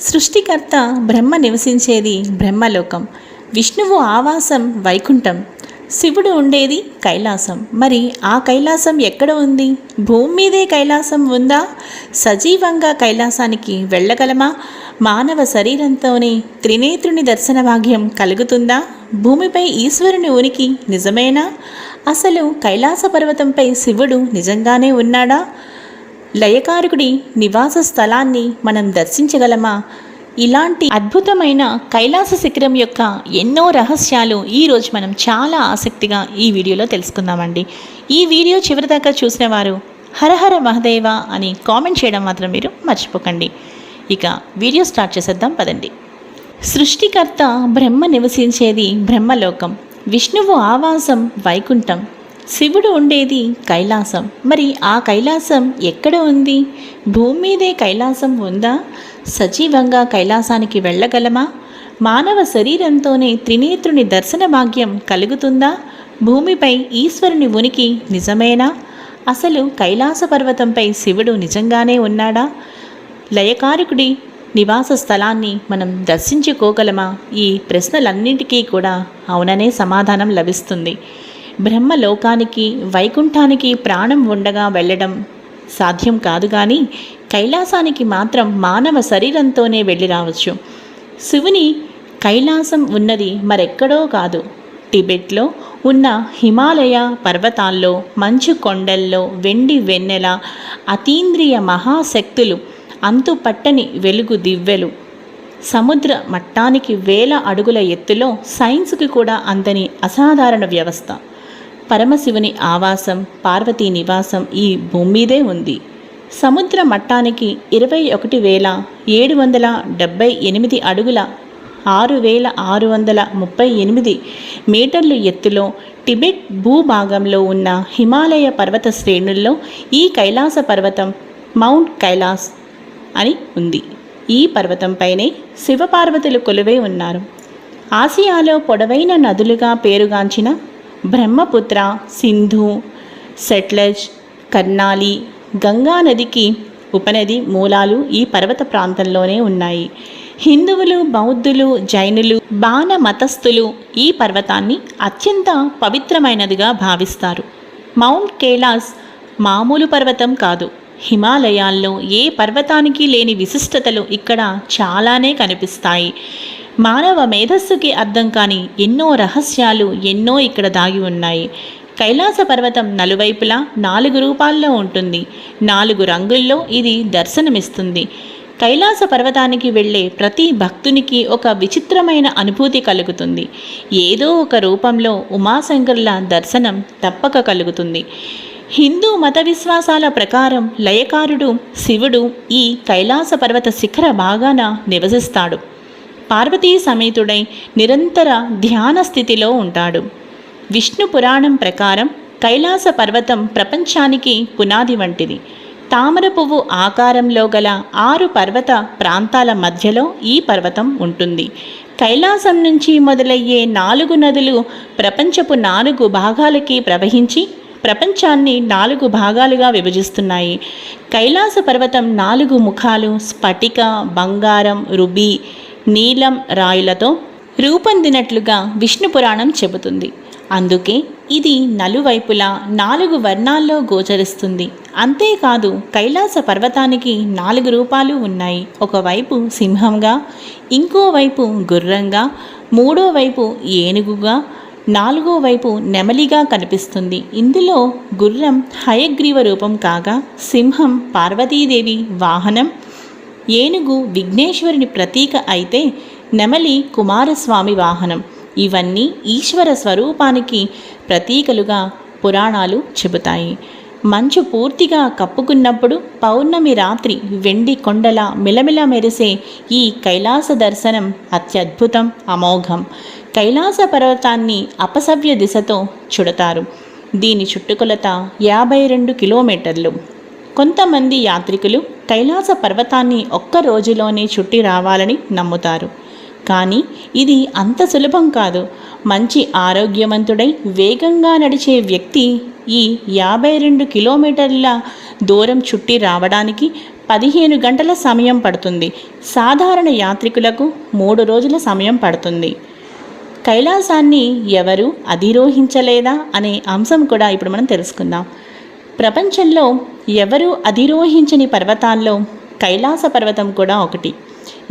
సృష్టికర్త బ్రహ్మ నివసించేది బ్రహ్మలోకం. విష్ణువు ఆవాసం వైకుంఠం. శివుడు ఉండేది కైలాసం. మరి ఆ కైలాసం ఎక్కడ ఉంది? భూమి మీదే కైలాసం ఉందా? సజీవంగా కైలాసానికి వెళ్ళగలమా? మానవ శరీరంతోనే త్రినేత్రుని దర్శన భాగ్యం కలుగుతుందా? భూమిపై ఈశ్వరుని ఉనికి నిజమేనా? అసలు కైలాస పర్వతంపై శివుడు నిజంగానే ఉన్నాడా? లయకారకుడి నివాస స్థలాన్ని మనం దర్శించగలమా? ఇలాంటి అద్భుతమైన కైలాస శిఖరం యొక్క ఎన్నో రహస్యాలు ఈరోజు మనం చాలా ఆసక్తిగా ఈ వీడియోలో తెలుసుకుందామండి. ఈ వీడియో చివరిదాకా చూసిన వారు హరహర మహదేవ అని కామెంట్ చేయడం మాత్రం మీరు మర్చిపోకండి. ఇక వీడియో స్టార్ట్ చేసేద్దాం పదండి. సృష్టికర్త బ్రహ్మ నివసించేది బ్రహ్మలోకం. విష్ణువు ఆవాసం వైకుంఠం. శివుడు ఉండేది కైలాసం. మరి ఆ కైలాసం ఎక్కడ ఉంది? భూమి మీదే కైలాసం ఉందా? సజీవంగా కైలాసానికి వెళ్ళగలమా? మానవ శరీరంతోనే త్రినేత్రుని దర్శన భాగ్యం కలుగుతుందా? భూమిపై ఈశ్వరుని ఉనికి నిజమేనా? అసలు కైలాస పర్వతంపై శివుడు నిజంగానే ఉన్నాడా? లయకారకుడి నివాస స్థలాన్ని మనం దర్శించుకోగలమా? ఈ ప్రశ్నలన్నింటికీ కూడా అవుననే సమాధానం లభిస్తుంది. బ్రహ్మలోకానికి వైకుంఠానికి ప్రాణం ఉండగా వెళ్ళడం సాధ్యం కాదు కానీ కైలాసానికి మాత్రం మానవ శరీరంతోనే వెళ్ళి రావచ్చు. శివుని కైలాసం ఉన్నది మరెక్కడో కాదు. టిబెట్లో ఉన్న హిమాలయ పర్వతాల్లో మంచు కొండల్లో వెండి వెన్నెల అతీంద్రియ మహాశక్తులు అంతుపట్టని వెలుగు దివ్వెలు. సముద్ర మట్టానికి వేల అడుగుల ఎత్తులో సైన్స్కి కూడా అందని అసాధారణ వ్యవస్థ. పరమశివుని ఆవాసం పార్వతీ నివాసం ఈ భూమి మీదే ఉంది. సముద్ర మట్టానికి ఇరవై ఒకటి వేల ఏడు వందల డెబ్బై ఎనిమిది అడుగుల ఆరు వేల ఆరు వందల ముప్పై ఎనిమిది మీటర్లు ఎత్తులో టిబెట్ భూభాగంలో ఉన్న హిమాలయ పర్వత శ్రేణుల్లో ఈ కైలాస పర్వతం మౌంట్ కైలాస్ అని ఉంది. ఈ పర్వతంపైనే శివపార్వతులు కొలువై ఉన్నారు. ఆసియాలో పొడవైన నదులుగా పేరుగాంచిన బ్రహ్మపుత్ర సింధు సెట్లెజ్ కర్నాలి గంగా నదికి ఉపనది మూలాలు ఈ పర్వత ప్రాంతంలోనే ఉన్నాయి. హిందువులు బౌద్ధులు జైనులు బాణ మతస్థులు ఈ పర్వతాన్ని అత్యంత పవిత్రమైనదిగా భావిస్తారు. మౌంట్ కైలాస్ మామూలు పర్వతం కాదు. హిమాలయాల్లో ఏ పర్వతానికి లేని విశిష్టతలు ఇక్కడ చాలానే కనిపిస్తాయి. మానవ మేధస్సుకి అర్థం కాని ఎన్నో రహస్యాలు ఎన్నో ఇక్కడ దాగి ఉన్నాయి. కైలాస పర్వతం నలువైపులా నాలుగు రూపాల్లో ఉంటుంది. నాలుగు రంగుల్లో ఇది దర్శనమిస్తుంది. కైలాస పర్వతానికి వెళ్ళే ప్రతి భక్తునికి ఒక విచిత్రమైన అనుభూతి కలుగుతుంది. ఏదో ఒక రూపంలో ఉమాశంకర్ల దర్శనం తప్పక కలుగుతుంది. హిందూ మత విశ్వాసాల ప్రకారం లయకారుడు శివుడు ఈ కైలాస పర్వత శిఖర భాగాన నివసిస్తాడు. పార్వతీ సమేతుడై నిరంతర ధ్యాన స్థితిలో ఉంటాడు. విష్ణు పురాణం ప్రకారం కైలాస పర్వతం ప్రపంచానికి పునాది వంటిది. తామర పువ్వు ఆకారంలో గల ఆరు పర్వత ప్రాంతాల మధ్యలో ఈ పర్వతం ఉంటుంది. కైలాసం నుంచి మొదలయ్యే నాలుగు నదులు ప్రపంచపు నాలుగు భాగాలకి ప్రవహించి ప్రపంచాన్ని నాలుగు భాగాలుగా విభజిస్తున్నాయి. కైలాస పర్వతం నాలుగు ముఖాలు స్ఫటిక బంగారం రుబీ నీలం రాయులతో రూపొందినట్లుగా విష్ణు పురాణం చెబుతుంది. అందుకే ఇది నలువైపులా నాలుగు వర్ణాల్లో గోచరిస్తుంది. అంతేకాదు కైలాస పర్వతానికి నాలుగు రూపాలు ఉన్నాయి. ఒకవైపు సింహంగా ఇంకోవైపు గుర్రంగా మూడో వైపు ఏనుగుగా నాలుగో వైపు నెమలిగా కనిపిస్తుంది. ఇందులో గుర్రం హయగ్రీవ రూపం కాగా సింహం పార్వతీదేవి వాహనం ఏనుగు విఘ్నేశ్వరుని ప్రతీక అయితే నెమలి కుమారస్వామి వాహనం. ఇవన్నీ ఈశ్వర స్వరూపానికి ప్రతీకలుగా పురాణాలు చెబుతాయి. మంచు పూర్తిగా కప్పుకున్నప్పుడు పౌర్ణమి రాత్రి వెండి కొండల మిలమిల మెరిసే ఈ కైలాస దర్శనం అత్యద్భుతం అమోఘం. కైలాస పర్వతాన్ని అపసవ్య దిశతో చుడతారు. దీని చుట్టుకొలత యాభై రెండు కిలోమీటర్లు. కొంతమంది యాత్రికులు కైలాస పర్వతాన్ని ఒక్క రోజులోనే చుట్టి రావాలని నమ్ముతారు. కానీ ఇది అంత సులభం కాదు. మంచి ఆరోగ్యవంతుడై వేగంగా నడిచే వ్యక్తి ఈ యాభై రెండు కిలోమీటర్ల దూరం చుట్టి రావడానికి పదిహేను గంటల సమయం పడుతుంది. సాధారణ యాత్రికులకు మూడు రోజుల సమయం పడుతుంది. కైలాసాన్ని ఎవరు అధిరోహించలేదా అనే అంశం కూడా ఇప్పుడు మనం తెలుసుకుందాం. ప్రపంచంలో ఎవరు అధిరోహించని పర్వతాల్లో కైలాస పర్వతం కూడా ఒకటి.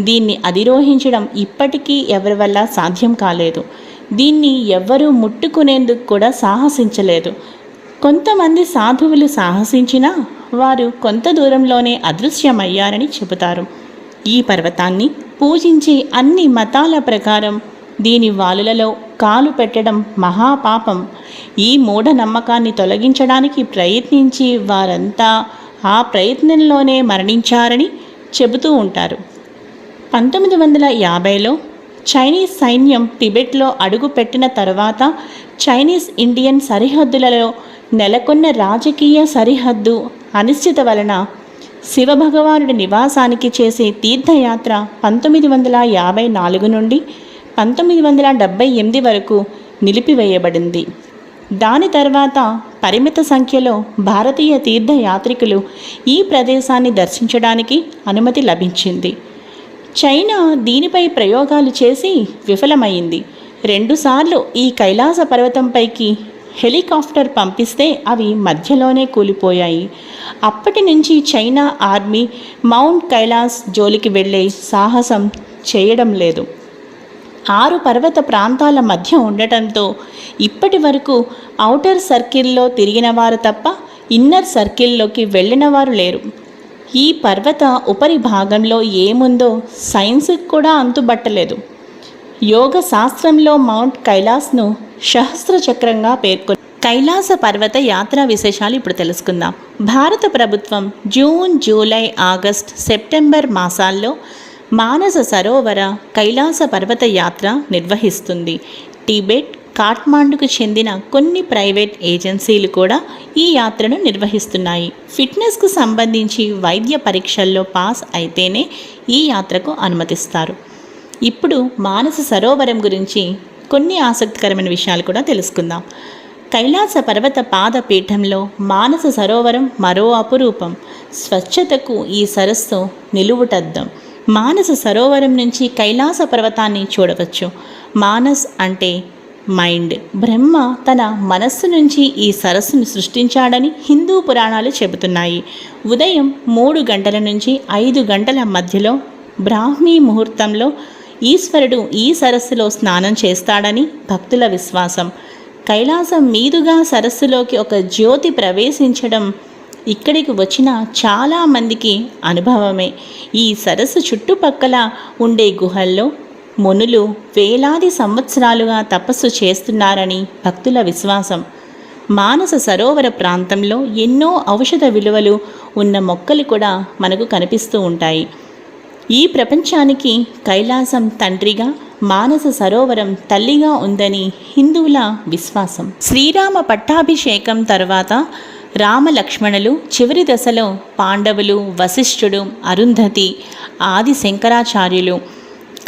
దీన్ని అధిరోహించడం ఇప్పటికీ ఎవరి వల్ల సాధ్యం కాలేదు. దీన్ని ఎవ్వరూ ముట్టుకునేందుకు కూడా సాహసించలేదు. కొంతమంది సాధువులు సాహసించినా వారు కొంత దూరంలోనే అదృశ్యమయ్యారని చెబుతారు. ఈ పర్వతాన్ని పూజించే అన్ని మతాల ప్రకారం దీని వాలులలో కాలు పెట్టడం మహాపాపం. ఈ మూఢనమ్మకాన్ని తొలగించడానికి ప్రయత్నించి వారంతా ఆ ప్రయత్నంలోనే మరణించారని చెబుతూ ఉంటారు. పంతొమ్మిది వందల యాభైలో చైనీస్ సైన్యం టిబెట్లో అడుగుపెట్టిన తర్వాత చైనీస్ ఇండియన్ సరిహద్దులలో నెలకొన్న రాజకీయ సరిహద్దు అనిశ్చిత వలన శివభగవానుడి నివాసానికి చేసే తీర్థయాత్ర పంతొమ్మిది వందల యాభై నాలుగు నుండి పంతొమ్మిది వందల డెబ్భై ఎనిమిది వరకు నిలిపివేయబడింది. దాని తర్వాత పరిమిత సంఖ్యలో భారతీయ తీర్థయాత్రికులు ఈ ప్రదేశాన్ని దర్శించడానికి అనుమతి లభించింది. చైనా దీనిపై ప్రయోగాలు చేసి విఫలమైంది. రెండుసార్లు ఈ కైలాస పర్వతంపైకి హెలికాప్టర్ పంపిస్తే అవి మధ్యలోనే కూలిపోయాయి. అప్పటి నుంచి చైనా ఆర్మీ మౌంట్ కైలాస్ జోలికి వెళ్ళే సాహసం చేయడం లేదు. ఆరు పర్వత ప్రాంతాల మధ్య ఉండటంతో ఇప్పటి వరకు ఔటర్ సర్కిల్లో తిరిగిన వారు తప్ప ఇన్నర్ సర్కిల్లోకి వెళ్ళిన వారు లేరు. ఈ పర్వత ఉపరి భాగంలో ఏముందో సైన్స్కి కూడా అంతుబట్టలేదు. యోగ శాస్త్రంలో మౌంట్ కైలాస్ను సహస్ర చక్రంగా పేర్కొ కైలాస పర్వత యాత్రా విశేషాలు ఇప్పుడు తెలుసుకుందాం. భారత ప్రభుత్వం జూన్ జూలై ఆగస్ట్ సెప్టెంబర్ మాసాల్లో మానస సరోవర కైలాస పర్వత యాత్ర నిర్వహిస్తుంది. టిబెట్ కాఠ్మాండుకు చెందిన కొన్ని ప్రైవేట్ ఏజెన్సీలు కూడా ఈ యాత్రను నిర్వహిస్తున్నాయి. ఫిట్నెస్కు సంబంధించి వైద్య పరీక్షల్లో పాస్ అయితేనే ఈ యాత్రకు అనుమతిస్తారు. ఇప్పుడు మానస సరోవరం గురించి కొన్ని ఆసక్తికరమైన విషయాలు కూడా తెలుసుకుందాం. కైలాస పర్వత పాదపీఠంలో మానస సరోవరం మరో అపురూపం. స్వచ్ఛతకు ఈ సరస్సు నిలువుటద్దం. మానస సరోవరం నుంచి కైలాస పర్వతాన్ని చూడవచ్చు. మానస్ అంటే మైండ్. బ్రహ్మ తన మనస్సు నుంచి ఈ సరస్సును సృష్టించాడని హిందూ పురాణాలు చెబుతున్నాయి. ఉదయం మూడు గంటల నుంచి ఐదు గంటల మధ్యలో బ్రాహ్మీ ముహూర్తంలో ఈశ్వరుడు ఈ సరస్సులో స్నానం చేస్తాడని భక్తుల విశ్వాసం. కైలాసం మీదుగా సరస్సులోకి ఒక జ్యోతి ప్రవేశించడం ఇక్కడికి వచ్చిన చాలామందికి అనుభవమే. ఈ సరస్సు చుట్టుపక్కల ఉండే గుహల్లో మునులు వేలాది సంవత్సరాలుగా తపస్సు చేస్తున్నారని భక్తుల విశ్వాసం. మానస సరోవర ప్రాంతంలో ఎన్నో ఔషధ విలువలు ఉన్న మొక్కలు కూడా మనకు కనిపిస్తూ ఉంటాయి. ఈ ప్రపంచానికి కైలాసం తండ్రిగా మానస సరోవరం తల్లిగా ఉందని హిందువుల విశ్వాసం. శ్రీరామ పట్టాభిషేకం తర్వాత రామలక్ష్మణులు చివరి దశలో పాండవులు వశిష్ఠుడు అరుంధతి ఆది శంకరాచార్యులు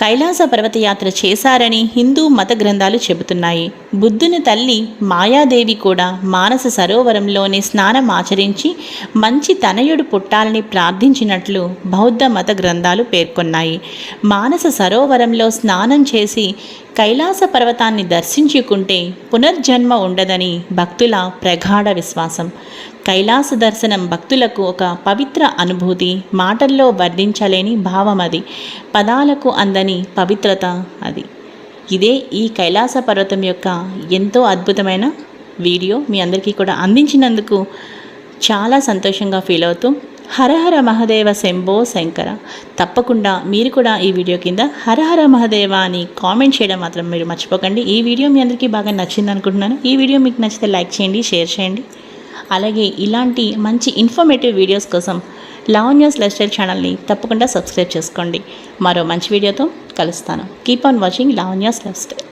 కైలాస పర్వతయాత్ర చేశారని హిందూ మత గ్రంథాలు చెబుతున్నాయి. బుద్ధుని తల్లి మాయాదేవి కూడా మానస సరోవరంలోనే స్నానం ఆచరించి మంచి తనయుడు పుట్టాలని ప్రార్థించినట్లు బౌద్ధ మత గ్రంథాలు పేర్కొన్నాయి. మానస సరోవరంలో స్నానం చేసి కైలాస పర్వతాన్ని దర్శించుకుంటే పునర్జన్మ ఉండదని భక్తుల ప్రగాఢ విశ్వాసం. కైలాస దర్శనం భక్తులకు ఒక పవిత్ర అనుభూతి మాటల్లో వర్ణించలేని భావం అది. పదాలకు అందని పవిత్రత అది. ఇదే ఈ కైలాస పర్వతం యొక్క ఎంతో అద్భుతమైన వీడియో మీ అందరికీ కూడా అందించినందుకు చాలా సంతోషంగా ఫీల్ అవుతూ హరహర మహదేవ శంభో శంకర. తప్పకుండా మీరు కూడా ఈ వీడియో కింద హరహర మహదేవ అని కామెంట్ చేయడం మాత్రం మీరు మర్చిపోకండి. ఈ వీడియో మీ అందరికీ బాగా నచ్చింది అనుకుంటున్నాను ఈ వీడియో మీకు నచ్చితే లైక్ చేయండి షేర్ చేయండి. అలాగే ఇలాంటి మంచి ఇన్ఫర్మేటివ్ వీడియోస్ కోసం లావణ్యాస్ లైఫ్ స్టైల్ ఛానల్ని తప్పకుండా సబ్స్క్రైబ్ చేసుకోండి. మరో మంచి వీడియోతో కలుస్తాను. Keep on watching Lavanya's lifestyle